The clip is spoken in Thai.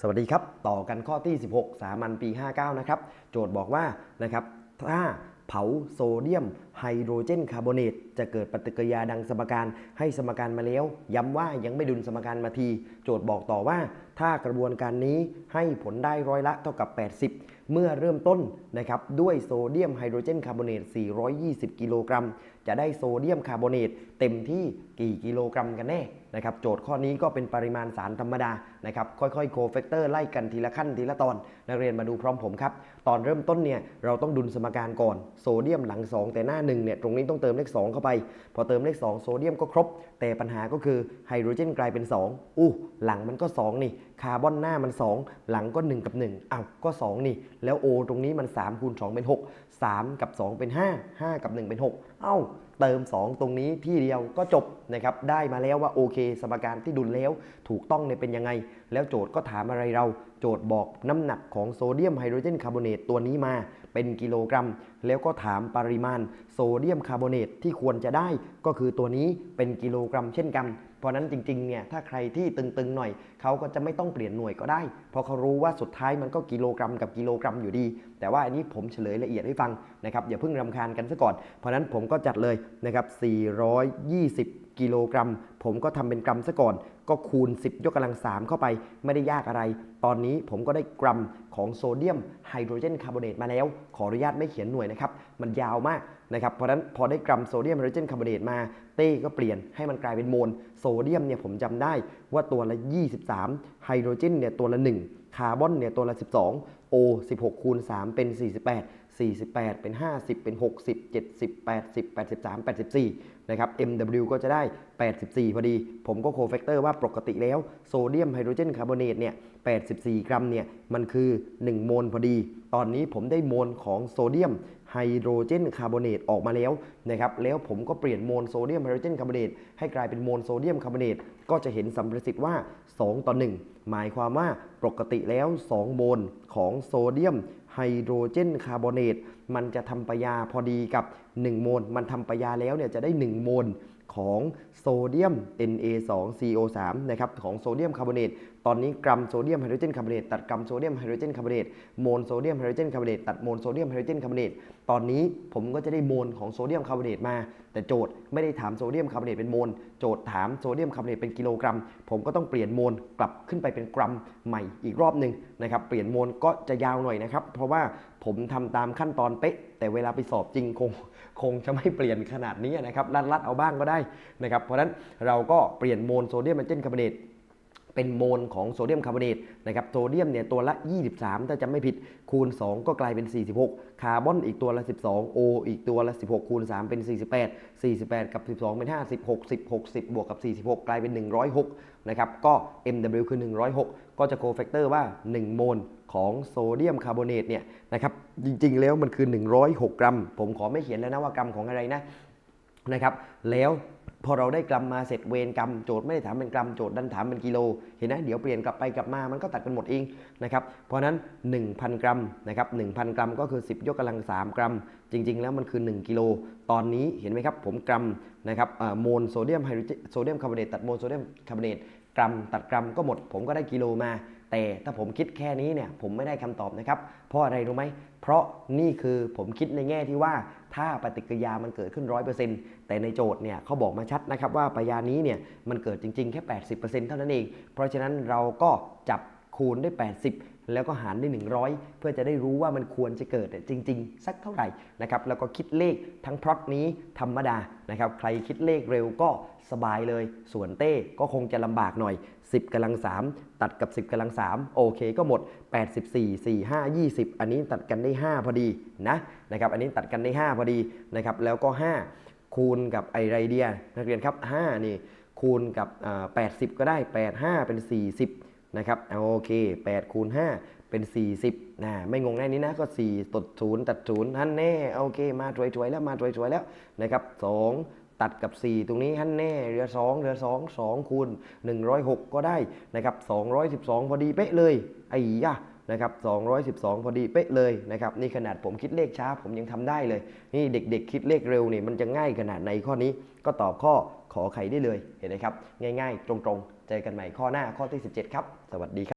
สวัสดีครับ ต่อกันข้อที่ 16 สามัญปี 59 นะครับ โจทย์บอกว่านะครับถ้าเผาโซเดียมไฮโดรเจนคาร์บอเนตจะเกิดปฏิกิริยาดังสมการให้สมการมาแล้ว ย้ำว่ายังไม่ดุลสมการมาที โจทย์บอกต่อว่า ถ้ากระบวนการนี้ให้ผลได้ร้อยละเท่ากับ 80 เมื่อเริ่มต้นนะครับด้วยโซเดียมไฮโดรเจนคาร์บอเนต 420 กิโลกรัม จะได้โซเดียมคาร์บอเนตเต็มที่กี่กิโลกรัมกันแน่นะครับโจทย์ข้อนี้ก็เป็นปริมาณสารธรรมดานะครับค่อยๆโคเฟกเตอร์ไล่กันทีละขั้นทีละตอน นักเรียนมาดูพร้อมผมครับ ตอนเริ่มต้นเนี่ยเราต้องดุลสมการก่อนโซเดียมหลัง 2 แต่หน้า1เนี่ยตรงนี้ต้องเติมเลข 2 เข้าไป พอเติมเลข 2 โซเดียมก็ครบ แต่ปัญหาก็คือไฮโดรเจนกลายเป็น 2อู้หลังมันก็ 2 นี่ คาร์บอนหน้ามัน 2 หลังก็ 1 กับ1อ้าวก็ 2 นี่แล้ว O ตรงนี้มัน3คูณ2เป็น 6 3 กับ 2 เป็น 5 5 กับ 1 เป็น 6 เอ้า เติม 2 ตรงนี้ที่เดียวก็จบนะครับ ได้มาแล้วว่าโอเค สมการที่ดุลแล้วถูกต้องเนี่ยเป็นยังไง แล้วโจทย์ก็ถามอะไรเรา โจทย์บอกน้ำหนักของโซเดียมไฮโดรเจนคาร์บอเนตตัวนี้มาเป็นกิโลกรัม แล้วก็ถามปริมาณโซเดียมคาร์บอเนตที่ควรจะได้ก็คือตัวนี้เป็นกิโลกรัมเช่นกัน ราะนั้นจริงๆเนี่ยถ้าใครที่ตึงๆหน่อยเขาก็จะไม่ต้องเปลี่ยนหน่วยก็ได้ เพราะเขารู้ว่าสุดท้ายมันก็กิโลกรัมกับกิโลกรัมอยู่ดี แต่ว่าอันนี้ผมเฉลยละเอียดให้ฟังนะครับอย่าเพิ่งรำคาญกันซะก่อน เพราะนั้นผมก็จัดเลยนะครับ420 กิโลกรัม ผมก็ทำเป็นกรัมซะก่อน ก็คูณ 10 ยกกำลัง 3 เข้าไปไม่ได้ยากอะไร ตอนนี้ผมก็ได้กรัมของโซเดียมไฮโดรเจนคาร์บอเนตมาแล้ว ขออนุญาตไม่เขียนหน่วยนะครับ มันยาวมากนะครับ เพราะฉะนั้นพอได้กรัมโซเดียมไฮโดรเจนคาร์บอเนตมาเต้ก็เปลี่ยนให้มันกลายเป็นโมล โซเดียมเนี่ยผมจำได้ว่าตัวละ 23 ไฮโดรเจนเนี่ยตัวละ 1 คาร์บอนเนี่ยตัวละ 12 O 16คูณ3เป็น 48 48 เป็น 50 เป็น 60 70 80 83 84 นะครับ MW ก็จะได้ 84 พอดี ผมก็โคแฟกเตอร์ว่าปกติแล้วโซเดียมไฮโดรเจนคาร์บอเนตเนี่ย 84 กรัมเนี่ย มันคือ 1 โมลพอดี ตอนนี้ผมได้โมลของโซเดียม ไฮโดรเจนคาร์บอเนตออกมาแล้วนะครับแล้วผมก็เปลี่ยนโมลโซเดียมไฮโดรเจนคาร์บอเนตให้กลายเป็นโมลโซเดียมคาร์บอเนตก็จะเห็นสัมประสิทธิ์ว่า 2 ต่อ 1 หมายความว่าปกติแล้ว 2 โมลของโซเดียมไฮโดรเจนคาร์บอเนตมันจะทำปยาพอดีกับ 1 โมล มันทำปยาแล้วเนี่ยจะได้ 1 โมลของโซเดียม Na2CO3 นะครับของโซเดียมคาร์บอเนต ตอนนี้กรัมโซเดียมไฮโดรเจนคาร์บอเนตตัดกรัมโซเดียมไฮโดรเจนคาร์บอเนตโมลโซเดียมไฮโดรเจนคาร์บอเนตตัดโมลโซเดียมไฮโดรเจนคาร์บอเนตตอนนี้ผมก็จะได้โมลของโซเดียมคาร์บอเนตมา แต่โจทย์ไม่ได้ถามโซเดียมคาร์บอเนตเป็นโมลโจทย์ถามโซเดียมคาร์บอเนตเป็นกิโลกรัม ผมก็ต้องเปลี่ยนโมลกลับขึ้นไปเป็นกรัมใหม่อีกรอบหนึ่งนะครับเปลี่ยนโมลก็จะยาวหน่อยนะครับเพราะว่าผมทำตามขั้นตอนเป๊ะ แต่เวลาไปสอบจริงคงคงจะไม่เปลี่ยนขนาดนี้นะครับลัดๆเอาบ้างก็ได้นะครับเพราะฉะนั้นเราก็เปลี่ยนโมลโซเดียมไฮโดรเจนคาร์บอเนต เป็นโมลของโซเดียมคาร์บอเนตนะครับโซเดียมเนี่ยตัวละ 23 ถ้าจำไม่ผิดคูณ 2 ก็กลายเป็น 46 คาร์บอนอีกตัวละ 12 O อีกตัวละ 16 คูณ 3 เป็น 48 48 กับ 12 เป็น50 60 60บวกกับ 46 กลายเป็น 106 นะครับ ก็ MW คือ 106 ก็จะโคแฟกเตอร์ว่า 1 โมลของโซเดียมคาร์บอเนตเนี่ยนะครับจริงๆแล้วมันคือ 106 กรัม ผมขอไม่เขียนแล้วนะว่ากรัมของอะไรนะนะครับแล้ว พอเราได้กรัมมาเสร็จเวรกรัมโจทย์ไม่ได้ถามเป็นกรัมโจทย์ดันถามเป็นกิโล เห็นไหมเดี๋ยวเปลี่ยนกลับไปกลับมามันก็ตัดกันหมดเองนะครับเพราะนั้น 1,000 กรัมนะครับ1,000 กรัมก็คือ 10 ยกกำลัง 3 กรัม จริง ๆ แล้วมันคือ 1 กิโล ตอนนี้เห็นไหมครับผมกรัมนะครับโมลโซเดียมไฮโดรเจนโซเดียมคาร์บอเนตตัดโมลโซเดียมคาร์บอเนตกรัมตัดกรัมก็หมด ผมก็ได้กิโลมา แต่ถ้าผมคิดแค่นี้เนี่ยผมไม่ได้คำตอบนะครับ เพราะอะไรรู้ไหม เพราะนี่คือผมคิดในแง่ที่ว่าถ้าปฏิกิริยามันเกิดขึ้น 100%แต่ในโจทย์เนี่ยเขาบอกมาชัดนะครับว่าปฏิกิริยานี้เนี่ยมันเกิดจริงๆ แค่ 80%เท่านั้นเอง เพราะฉะนั้นเราก็จับคูณด้ 80 แล้วก็หารด้วย 100 เพื่อจะได้รู้ว่ามันควรจะเกิดจริง ๆ สักเท่าไหร่นะครับแล้วก็คิดเลขทั้งพล็อตนี้ธรรมดานะครับใครคิดเลขเร็วก็สบายเลย ส่วนเต้ก็คงจะลำบากหน่อย 10กำลัง 3 ตัดกับ 10กำลัง 3 โอเคก็หมด 84 4 5 20 อันนี้ตัดกันได้ 5 พอดีนะนะครับอันนี้ตัดกันได้ 5 พอดีนะครับแล้วก็ 5 คูณกับไอไรเดียนักเรียนครับ5นี่คูณกับ 80 ก็ได้ 8 5 เป็น 40 นะครับโอเค8คูณ5เป็น 40นะไม่งงแน่นี้นะก็ 4ตัด0ตัด0นั่นแน่โอเค มาถวยๆแล้วมาถวยๆแล้วนะครับ2ตัดกับ 4 ตรงนี้ฮันแน่เหลือ2เหลือ2 2คูณ106 ก็ได้นะครับ212 พอดีเป๊ะเลยไอ้ยะนะครับ212 พอดีเป๊ะเลยนะครับนี่ขนาดผมคิดเลขช้าผมยังทำได้เลย นี่เด็กๆ คิดเลขเร็วนี่มันจะง่ายขนาดในข้อนี้ ก็ตอบข้อขอไขได้เลยเห็นไหมครับ ง่ายๆ ตรงๆ เจอกันใหม่ข้อหน้าข้อที่ 17 ครับ สวัสดีครับ